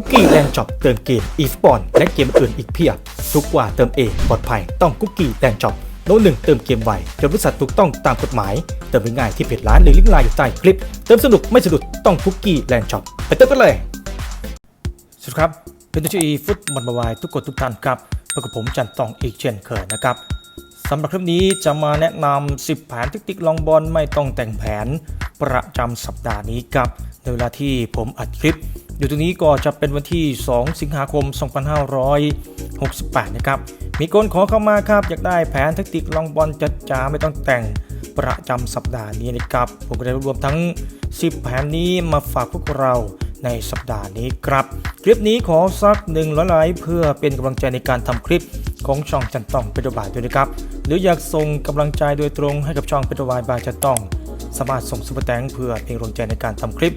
คุกกี้แลนด์ช็อปเติมเกมอีฟบอลและเกมอื่นอีกเพียบ ทุกกว่าเติมเองปลอดภัยต้องคุกกี้แลนด์ช็อปโน้ตหนึ่งเติมเกมไวจนบริษัทถูกต้องตามกฎหมาย เติมง่ายที่เพจร้านหรือลิงก์ไลน์อยู่ใต้คลิป เติมสนุกไม่สะดุดต้องคุกกี้แลนด์ช็อปไปเติมกันเลยสวัสดีครับเป็นตัวชีฟุตบอลบาวายทุกคนทุกท่านครับพบกับผมจันตองอีกเช่นเคยนะครับสำหรับคลิปนี้จะมาแนะนำ 10 แผนแทคติกลองบอลไม่ต้องแต่งแผนประจำสัปดาห์นี้ครับในเวลาที่ผมอัดคลิป อยู่ตรงนี้ก็จะเป็นวันที่ 2 สิงหาคม 2568 นะครับ มีคนขอเข้ามาครับ อยากได้แผนแทคติกลองบอลจัดจ้าไม่ต้องแต่งประจำสัปดาห์นี้นะครับ ผมก็ได้รวบรวมทั้ง 10 แผนนี้มาฝากพวกเราในสัปดาห์นี้ครับ คลิปนี้ขอสักหนึ่งร้อยไลค์เพื่อเป็นกำลังใจในการทำคลิปของช่องจันต้องเป็นตัวบายด้วยนะครับ หรืออยากส่งกำลังใจโดยตรงให้กับช่องเป็นตัวบายบายจันต้อง สามารถส่งซุปเปอร์แตงเพื่อเป็นกำลังใจในการทำคลิป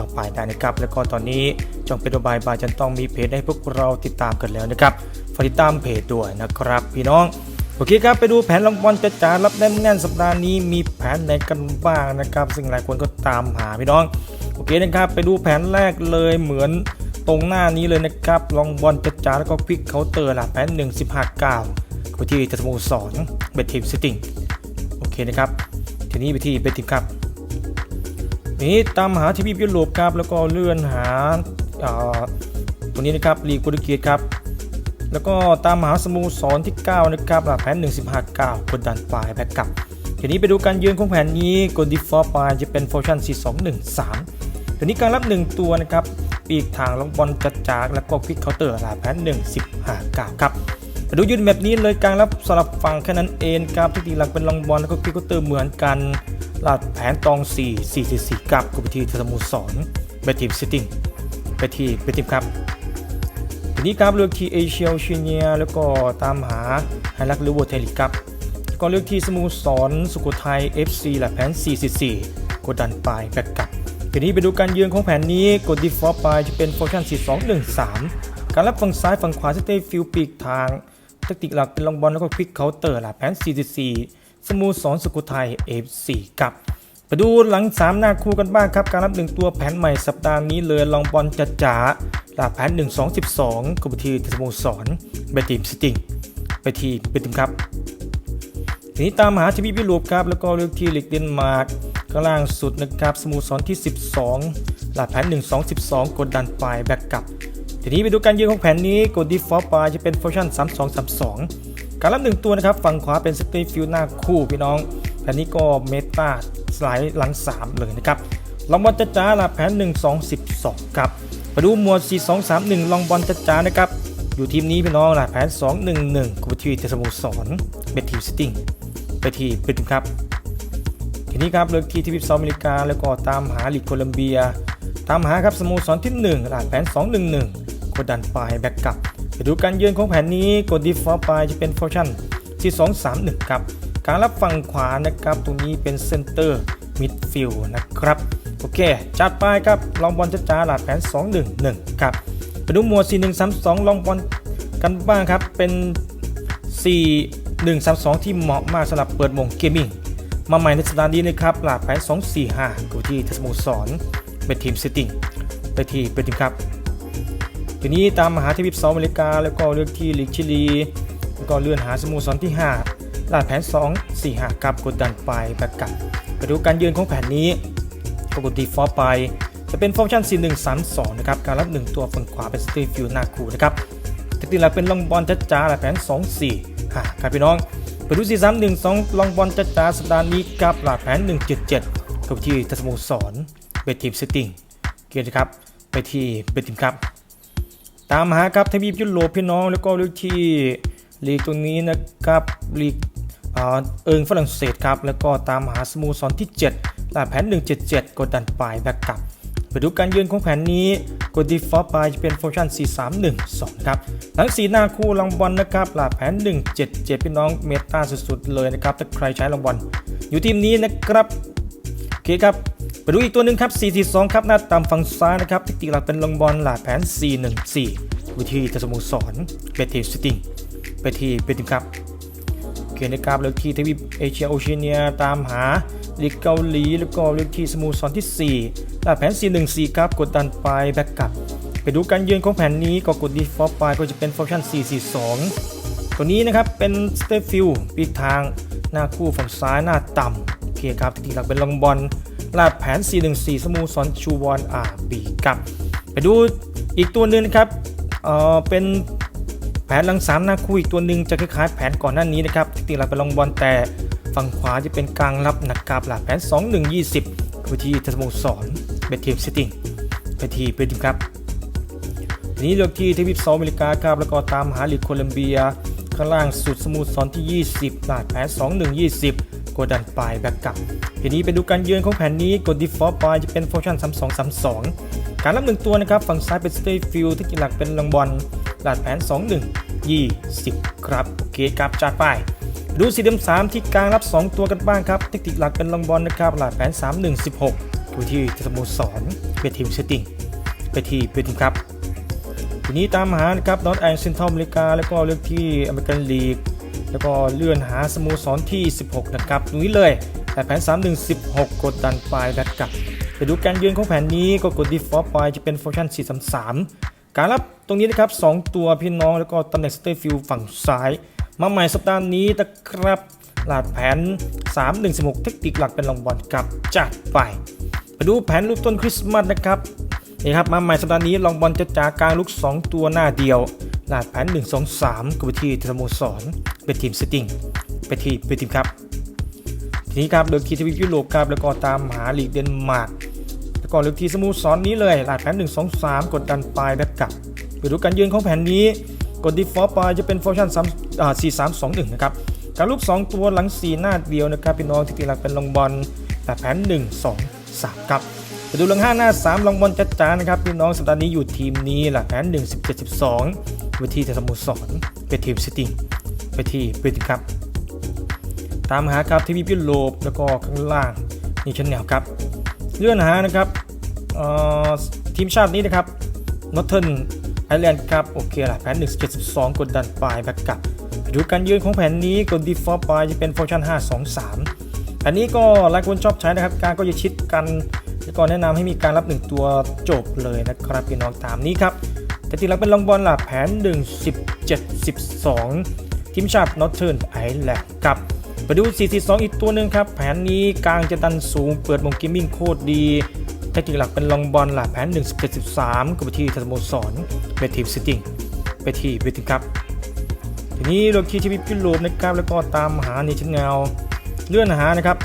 ต่อไปได้นะครับ แล้วก็ตอนนี้ช่องเป็นตัวบายบายจันต้องมีเพจให้พวกเราติดตามกันแล้วนะครับฝากติดตามเพจด้วยนะครับ พี่น้องโอเคครับไปดูแผนรางวัลจะจารับแน่นๆสัปดาห์นี้มีแผนไหนกันบ้างนะครับ ซึ่งหลายคนก็ตามหาพี่น้องโอเคนะครับ ไปดูแผนแรกเลยเหมือนตรงหน้านี้เลยนะครับลองบอลจะจาแล้วก็ควิกเคาน์เตอร์ละแผน1 15 9ไปที่ทัศมูสอนเบททีมซิติ้งโอเคนะครับทีนี้ไปที่เบททีมครับ นี้ตามหาทีวียุโรปครับแล้วก็เลื่อนหาอ่าตัวนี้นะครับลีกโปรตุเกสครับแล้วก็ตามหาสโมสรที่ 9 นะครับหลักแผน1 5 9กดดันปลายแบ็กกลับทีนี้ไปดูการยืนของแผนนี้กดดีฟอร์ปลายจะเป็นโฟชั่น4213ทีนี้การรับ 1 ตัวนะครับปีกทางลองบอลจัดจากแล้วก็ควิกเคาน์เตอร์หลักแผน1 5 9ครับ ดูยืนแบบนี้เลยการรับสลับฝั่งแค่นั้นเองครับที่ตีหลักเป็นลองบอลแล้วก็ควิกเคาน์เตอร์เหมือนกันลักแผนตอง 4 4 4 4กับกบทีสโมสรเบทีมซิติ้งไปที่เบทีมครับทีนี้ครับเลือกที่เอเชียชิเนียแล้วก็ตามหาไฮลักหรือวัวเทลิกครับก็เลือกที่สโมุสรสุโขทัย FC และแผน 444 กดดันไปแบกกลับทีนี้ไปดูการยืนของแผนนี้กดดีฟอร์ไปจะเป็นโฟชั่น 4213 การรับฝั่งซ้ายฝั่งขวาสเตฟิลปีกทาง แทคติกหลักเป็นลองบอลแล้วก็ควิกเคาน์เตอร์และแผน 44 สโมุสรสุโขทัย FC ครับไปดูหลัง 3 หน้าคู่กันบ้างครับ การรับ1ตัวแผนใหม่สัปดาห์นี้เลยลองบอลจะจ๋าหลาแผน 1 2 12กบทีสโมสรเบทีมสติงไปทีเป็นทีมครับทีนี้ตามหาทีวีพิโรปครับแล้วก็เลือกที่ลิกเดนมาร์กข้างล่างสุดนะครับสโมสรที่ 12 หลาแผน 1 2 12 กดดันปแบ็กกลับ ทีนี้ไปดูการยืนของแผนนี้กดดีฟอร์ปาจะเป็นโฟชั่น3 2 3 2 การรับ1ตัวนะครับ ฝั่งขวาเป็นสเตฟิลหน้าคู่พี่น้อง แผนนี้ก็เมตาสไลด์หลัง 3 เลยนะครับลองบอลจ้าจ้าละแผน 1 2 12 ครับมาดูหมวด 4 2 3 1 ลองบอลจ้าจ้านะครับ อยู่ทีมนี้พี่น้องละแผน 2 1 1กูไปที่เทสโมสรเบทีสติ้งไปที่เป็นทีมครับ ทีนี้ครับเลือกที่ทวีปเซาอเมริกาแล้วก็ตามหาลีกโคลัมเบีย ตามหาครับสโมสรที่1หลาแผน 2 1 1 กดดันปลายแบ็กกลับไปดูการยืนของแผนนี้กดดีฟอร์ปลายจะเป็นโฟชั่น4 2 3 1ครับการรับฝั่งขวานะครับตรงนี้เป็นเซนเตอร์มิดฟิลด์นะครับโอเค จัดไปครับลองบอลจ้าจ้าหลักแผน 2 1 1ครับไปดูหมวด 4 1 3 2 ลองบอลกันบ้างครับ เป็น 4 1 3 2 ที่เหมาะมากสำหรับเปิดวงเกมมิ่ง มาใหม่ในสัปดาห์นี้นะครับหลักแผน 2 4 5กูที่เทสโมสรเป็นทีมซิตติ้งไปทีเป็นทีมครับ ทีนี้ตามมหาทวีปเซาท์อเมริกา แล้วก็เลือกที่ลีกชิลี แล้วก็เลื่อนหาสโมสรที่ 5 ลาดแผน 2 4 5กับกดดันไปแบบกับไปดูการยืนของแผนนี้ปกติฟอร์ไป จะเป็นฟอร์มชั่น 4 1 3 2 นะครับ การรับ 1 ตัวฝั่งขวาเป็นสตีฟิวนาคูนะครับติดติดหลักเป็นลองบอลจ้าจ้าลาดแผน 2 4 5ครับพี่น้องไปดู4 3 1 2ลองบอลจ้าจ้าสัปดาห์นี้กับลาดแผน 1 7 7กับที่ทัศโมสรเบทีมซิติ้งเกียรติครับไปที่เบทีมครับ ตามหาครับทวีปยุโรปพี่น้องแล้วก็เลือกที่ลีกตรงนี้นะครับลีกเอิงฝรั่งเศสครับ แล้วก็ตามหาสโมสรที่7ลาแผน 177 กดดันปลายแบ็กกลับไปดูการยืนของแผนนี้กดดีฟอร์ปลายจะเป็นโฟชั่น 4312 ครับทั้งสีหน้าคู่รางบอลนะครับลาแผน 177 พี่น้องเมตาสุดๆเลยนะครับถ้าใครใช้รางบอลอยู่ทีมนี้นะครับโอเคครับ ไปดูอีกตัวหนึ่งครับ 442 ครับหน้าต่ำฝั่งซ้ายนะครับที่ตีหลักเป็นลงบอลหลาแผน 414 วิธีจะสโมุสรเบทีสติงไปที่เบทีมครับเขียนในกราฟเลือกที่ทวีปเอเชียโอเชียเนียตามหาลีกเกาหลีแล้วก็เลือกที่สโมสรที่4หลาแผน 414 ครับ กดดันไปแบ็กกลับ ไปดูการยืนของแผนนี้ก็กด default ไปก็จะเป็นฟังก์ชัน442 ตัวนี้นะครับเป็น step fill ปีกทางหน้าคู่ฝั่งซ้ายหน้าต่ำโอเคครับทีหลักเป็นลองบอล ลาดแผน 414 สมูสอนชูวอนอาบีครับ ไปดูอีกตัวหนึ่งนะครับเอ่อเป็นแผนหลังสามนาคู่อีกตัวหนึ่งจะคล้ายๆแผนก่อนหน้านี้นะครับที่หลักเป็นลองบอลแต่ฝั่งขวาจะเป็นกลางรับหนะครับหลักแผน 2120วิธีสโมูสอนเบททีมซิตติ้งไปทีเป็นทีมครับทีนี้เลือกที่ทวีปเซาท์อเมริกาครับแล้วก็ตามหาลีกโคลัมเบียข้างล่างสุดสมุทรสอนที่ 20ลาดแผน 2120 กดดันปลายแบ็กกลับทีนี้ไปดูการเยือนของแผนนี้กด default ไปจะเป็นฟังก์ชั่น3232 การรับหนึ่งตัวนะครับ ฝั่งซ้ายเป็น stay field ที่กินหลักเป็นลังบอลหลาดแผน 2120 ครับโอเคครับจัดไปดูสีเดิม3ที่กลางรับ 2 ตัวกันบ้างครับเทคนิคหลักเป็นลังบอลนะครับหลาดแผน 3116ดูที่สโมุทรสอนเป็นทีมเซตติ้งไปที่เป็นทีมครับทีนี้ตามหานะครับนอตแอนเซนทรัลอเมริกา แล้วก็เลือกที่อเมริกันลีก แล้วก็เลื่อนหาสโมสรที่ 16 นะครับตรงนี้เลย แต่แผน 3116 กดดันปลายแบ็กกลับไปดูการยืนของแผนนี้ก็กด default ไปจะเป็นฟังก์ชัน433 การรับตรงนี้นะครับ 2 ตัวพี่น้องแล้วก็ตำแหน่งสเตฟิลฝั่งซ้าย มาใหม่สัปดาห์นี้นะครับหลาดแผน 3116 เทคนิคหลักเป็นรองบอลกับจัดไปไปดูแผนรูปต้นคริสต์มาสนะครับนี่ครับมาใหม่สัปดาห์นี้ลองบอลจะจากกลางลุก2 ตัวหน้าเดียว ลาดแผน 1 2 3กับวิธีสโมสรเป็นทีมเซตติ้งไปทีมเป็นทีมครับ ทีนี้ครับเลือกทีทวีปยุโรปครับแล้วก็ตามหาลีกเดนมาร์กแล้วก็เลือกทีสโมสรนนี้เลยลาดแผน 1 2 3 กดดันปลายแบ็กกลับไปดูการยืนของแผนนี้กด default ไปจะเป็นฟังก์ชั่น3อ่า4321นะครับการลูก 2 ตัวหลัง 4 หน้าเดียวนะครับพี่น้องที่ตีหลักเป็นลองบอลลาดแผน 1 2 3ครับไปดูหลัง5หน้า 3 ลองบอลจัดจานนะครับพี่น้องสัปดาห์นี้อยู่ทีมนี้หลักแผน 1 17 12 วิธีสโมสรเป็นทีมซิตี้ไปที่เป็นทีครับ ตามหาครับทีวียุโรปแล้วก็ข้างล่างนี่ชั้นแนวครับ เลื่อนหานะครับทีมชาตินี้นะครับนอตเทิร์นไอแลนด์ครับโอเคละแผน 1 7 2 กดดันปลายแบ็กกลับดูการยืนของแผนนี้กด default ไปจะเป็นฟังก์ชัน5 2 3อันนี้ก็หลายคนชอบใช้นะครับ การก็จะชิดกันแล้วก็แนะนำให้มีการรับ 1 ตัวจบเลยนะครับพี่น้องตามนี้ครับ แต่ที่เราเป็นลองบอลหลับแผน 1 17 12 ทีมชาตินอตเทิร์นไอแลนด์ครับไปดู 442 อีกตัวหนึ่งครับ แผนนี้กลางจะดันสูงเปิดวงกิมมิ่งโคตรดีแต่ที่หลักเป็นลองบอลหลับแผน 1 17 13กับไปที่สโมสรเป็นทีมซิตติ้งไปที่เวทีครับ ทีนี้เราที่ทีวีพิโลปนะครับแล้วก็ตามหาในชั้นเงาเลื่อนหานะครับ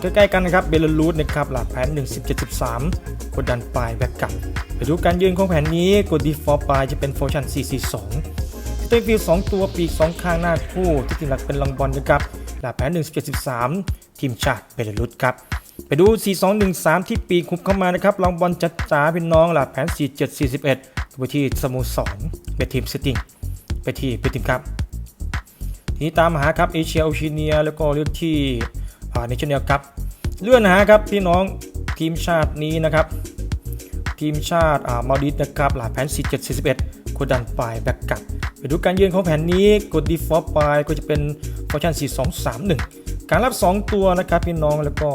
ใกล้ๆกันนะครับเบลลูสนะครับหลักแผน1713กดดันปลายแบ็กกลับ ไปดูการยืนของแผนนี้กด default ไปจะเป็นฟังก์ชัน442สเตฟิล2ตัวปีก 2 ข้างหน้าคู่ที่ทีมหลักเป็นลองบอลนะครับหลักแผน1713 ทีมชาติเบลลูสครับ ไปดู 4213 ที่ปีกคุบเข้ามานะครับลองบอลจัดจ๋าเป็นน้องหลักแผน 4741ไปที่สโมสรเป็นทีมซิติ้งไปที่เป็นทีมครับทีนี้ตามหาครับเอเชียโอชิเนียแล้วก็เลือกที่อ่าในชแนลครับเลื่อนหาครับพี่น้องทีมชาตินี้นะครับ ทีมชาติอ่ามาดิสนะครับหลาแผน 4741กดดันปลายแบ็กกลับไปดูการยืนของแผนนี้กด default ไปก็จะเป็นฟังก์ชัน4231 การรับ 2 ตัวนะครับพี่น้องแล้วก็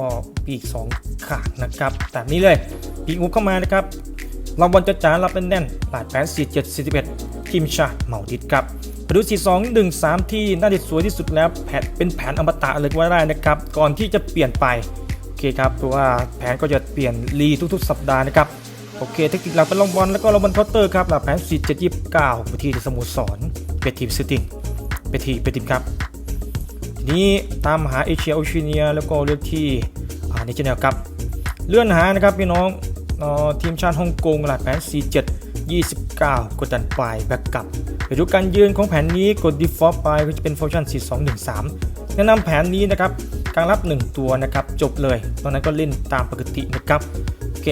ปีก 2 ขางนะครับแต่นี้เลยปีกงูเข้ามานะครับรางวัลจะจ๋ารับเป็นแน่นหลาดแผน 4741 ทีมชาติมาดิสครับไปดู4 2 1 3 ที่น่าจะสวยที่สุดแล้วแผนเป็นแผนอมตะเลยก็ว่าได้นะครับก่อนที่จะเปลี่ยนไปโอเคครับเพราะว่าแผนก็จะเปลี่ยนรีทุกๆ สัปดาห์นะครับ โอเคเทคนิคหลักเป็นลองบอลแล้วก็ลองบอลเคาน์เตอร์ครับหลักแผน4 7 29ไปที่สโมสรเป็นทีมซิตติ้งเป็นทีมเป็นทีมครับทีนี้ตามหาเอเชียโอเชียเนียแล้วก็เลือกที่อ่าในชแนลครับเลื่อนหานะครับพี่น้องออทีมชาติฮ่องกงหลักแผน47 29 กดดันปลายแบ็กกลับไปดูการยืนของแผนนี้กด default ไปก็จะเป็นฟังก์ชัน4213 แนะนำแผนนี้นะครับกางรับ 1 ตัวนะครับจบเลยตอนนั้นก็เล่นตามปกตินะครับโอเค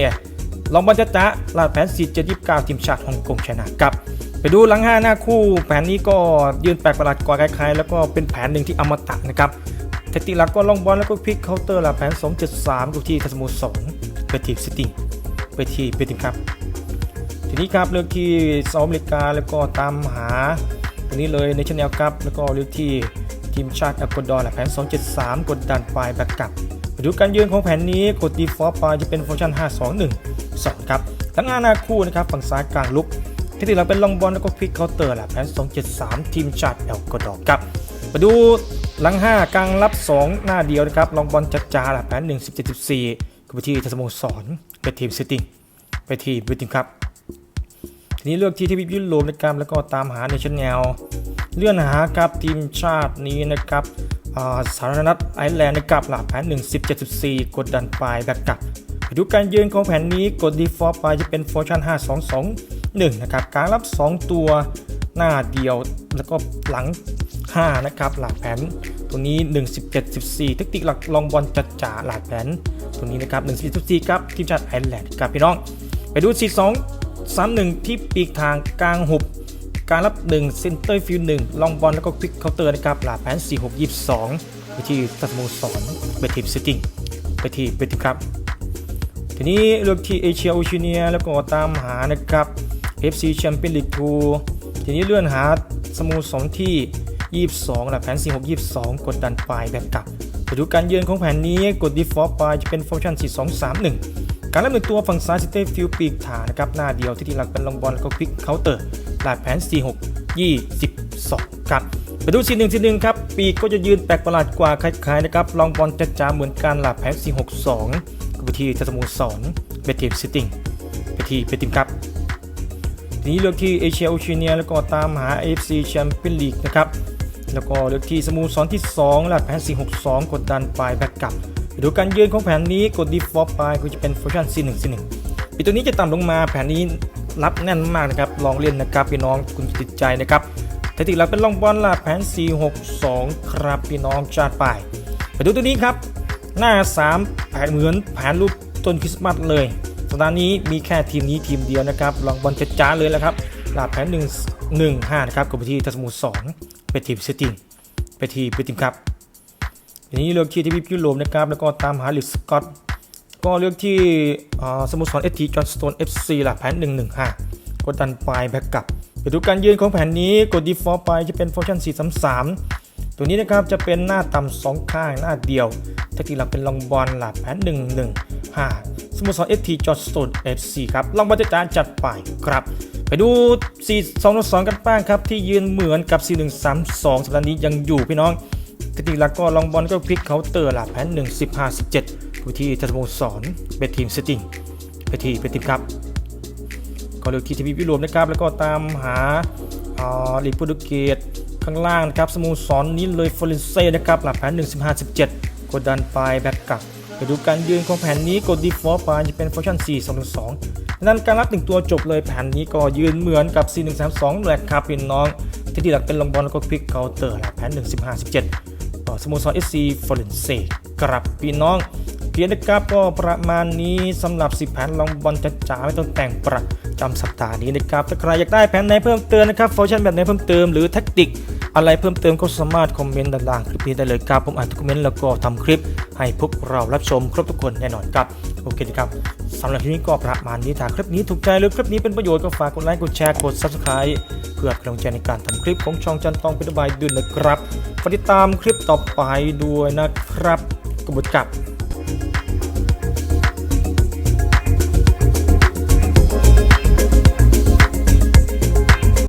ลองบอลจะจ้าลาดแผน4729ทีมชาติฮ่องกงชนะครับ ไปดูหลัง5หน้าคู่ แผนนี้ก็ยืนแปลกประหลาดกว่าใครๆแล้วก็เป็นแผนหนึ่งที่อมตะนะครับเทคนิคหลักก็ลองบอลแล้วก็พลิกเคาน์เตอร์หลักแผน 273กับที่ทัสโมสรไปทีมซิตี้ไปที่ไปทีมครับ ทีนี้ครับเลือกที่เซาท์อเมริกาแล้วก็ตามหาตรงนี้เลยในชแนลครับแล้วก็เลือกที่ทีมชาติเอกวาดอร์หลักแผน 273 กดดันปลายแบ็กกลับ ไปดูการยืนของแผนนี้กด default ไปจะเป็นฟังชัน5212 ครับทั้งหน้านาคู่นะครับฝั่งซ้ายกลางลุกที่ติดหลังเป็นลองบอลแล้วก็พลิกเคาน์เตอร์แหละแผน 273 ทีมชาติเอลกอดอร์ครับมาดูหลัง 5 กลางรับ 2 หน้าเดียวนะครับลองบอลจัดจ้าแหละแผน 1 17 14ก็ไปที่ทัสโมสรเป็นทีมซิตี้ไปที่บิวติมครับทีนี้เลือกที่ทวีปยุโรปนะครับแล้วก็ตามหาในชั้นแนลเลื่อนหาครับทีมชาตินี้นะครับ สาธารณรัฐไอร์แลนด์นะครับหลักแผน1 10 74 กดดันปลายแบกกลับไปดูการยืนของแผนนี้กด default ไปจะเป็น fortune 5 2 2 1 นะครับการรับ 2 ตัวหน้าเดียวแล้วก็หลัง 5 นะครับ หลักแผนตัวนี้ 1 17 14เทคนิคหลักลองบอลจัดจ่าหลักแผนตัวนี้นะครับ1 17 14ครับทีมชาติไอร์แลนด์ครับพี่น้อง ไปดู 4 2 3 1 ที่ปีกทางกลางหุบ การรับ1เซนเตอร์ฟิลหนึ่งลองบอลแล้วก็ควิกเคาน์เตอร์นะครับหลาแผน4 6 22 ไปที่สโมสรไปทีมซิตี้ไปที่เบติมครับ ทีนี้เลือกที่เอเชียโอเชียเนียแล้วก็ตามหานะครับ FC แชมเปี้ยนลีก2ทีนี้เลื่อนหาสโมสรที่ 22หลักแผน 4 6 22 กดดันปลายแบบกลับไปดูการเยือนของแผนนี้กด default ไปจะเป็นฟังก์ชัน4 2 3 1 การรับหนึ่งตัวฝั่งซ้ายซิตี้ฟิลปีกฐานนะครับหน้าเดียวที่ทีหลักเป็นลองบอลแล้วก็ควิกเคาน์เตอร์ หลักแผน 4 6 22 ครับไปดู4 1 4 1ครับ ปีกก็จะยืนแปลกประหลาดกว่าคล้ายๆนะครับ ลองบอลจะจ้าเหมือนกันหลักแผน 4 6 2ก็ไปที่ทสโมสรเบทีมซิตี้ไปที่เบทีมครับทีนี้เลือกที่เอเชียโอเชียเนียแล้วก็ตามหา AFC แชมเปี้ยนลีกนะครับ แล้วก็เลือกที่สโมูสรที่2หลักแผน 462 กดดันปลายแบ็กกลับดูการยืนของแผนนี้กด default ไปก็จะเป็นฟังก์ชัน C1 C1 ปีตัวนี้จะต่ำลงมาแผนนี้ รับแน่นมากนะครับ ลองเล่นนะครับพี่น้องคุณติดใจนะครับแทคติกหลักเป็นลองบอลลักแผน 462 ครับพี่น้องจาดไปไปดูตัวนี้ครับ หน้า 3 แผนเหมือนแผนรูปต้นคริสต์มาสเลยสัปดาห์นี้มีแค่ทีมนี้ทีมเดียวนะครับ ลองบอลจะจ้าเลยแล้วครับหลักแผน1 1 5นะครับกับไปที่ทัสมูสรไปทีมเซตติ้งไปที่ไปทีมครับทีนี้เลือกที่ทวีปยุโรปนะครับแล้วก็ตามหาลิสกอต ก็เลือกที่สโมุทรสอนเอทีจอห์นสโตนเอฟซีหลักแผน115กดดันปลายแบ็กกลับไปดูการยืนของแผนนี้กด default ไปจะเป็นฟังก์ชัน433 ตัวนี้นะครับจะเป็นหน้าต่ำสองข้างหน้าเดียวแทคติกหลักเป็นลองบอลหลักแผน 115 สโมุทรสอนเอทีจอห์นสโตนเอฟซีครับลองบอลจะจานจัดไปครับ ไปดู 4 2 2 กันบ้างครับที่ยืนเหมือนกับ 4132 สัปดาห์นี้ยังอยู่พี่น้องเทคนิคหลักก็ลองบอลก็พลิกเคาน์เตอร์หลักแผน 1 15 17 ผู้ที่ทัสโมสรเป็นทีมเซตติ้งไปที่เป็นทีมครับก็เลือกทีทวีปยุโรปนะครับ แล้วก็ตามหาลีกโปรตุเกสข้างล่างนะครับสโมสรนี้เลยฟลอเรนเซ่นะครับหลักแผน 1 15 17 กดดันไปแบ็กกลับไปดูการยืนของแผนนี้กด default ไปจะเป็นฟังก์ชั่น 4 2 2นั้นการรับหนึ่งตัวจบเลยแผนนี้ก็ยืนเหมือนกับ 4 1 3 2แหละครับพี่น้องที่ที่หลักเป็นลองบอลแล้วก็พลิกเคาน์เตอร์หลักแผน 1 15 17 ต่อสโมสร SC ฟลอเรนเซ่กรับพี่น้อง เพียงนะครับก็ประมาณนี้สำหรับ 10 แผนลองบอลจะจ๋าไม่ต้องแต่งประจำสัปดาห์นี้นะครับถ้าใครอยากได้แผนไหนเพิ่มเติมนะครับฟังก์ชันแบบไหนเพิ่มเติมหรือแท็กติกอะไรเพิ่มเติมก็สามารถคอมเมนต์ด้านล่างคลิปนี้ได้เลยครับผมอ่านทุกคอมเมนต์แล้วก็ทำคลิป ให้พวกเรารับชมครบทุกคนแน่นอนครับโอเคครับสำหรับที่นี้ก็ประมาณนี้ถ้าคลิปนี้ถูกใจหรือคลิปนี้เป็นประโยชน์ก็ฝากกดไลค์กดแชร์กด subscribe เพื่อเป็นกำลังใจในการทำคลิปของช่องจันทองเป็นบายด้วยนะครับฝากติดตามคลิปต่อไปด้วยนะครับกบฏกับ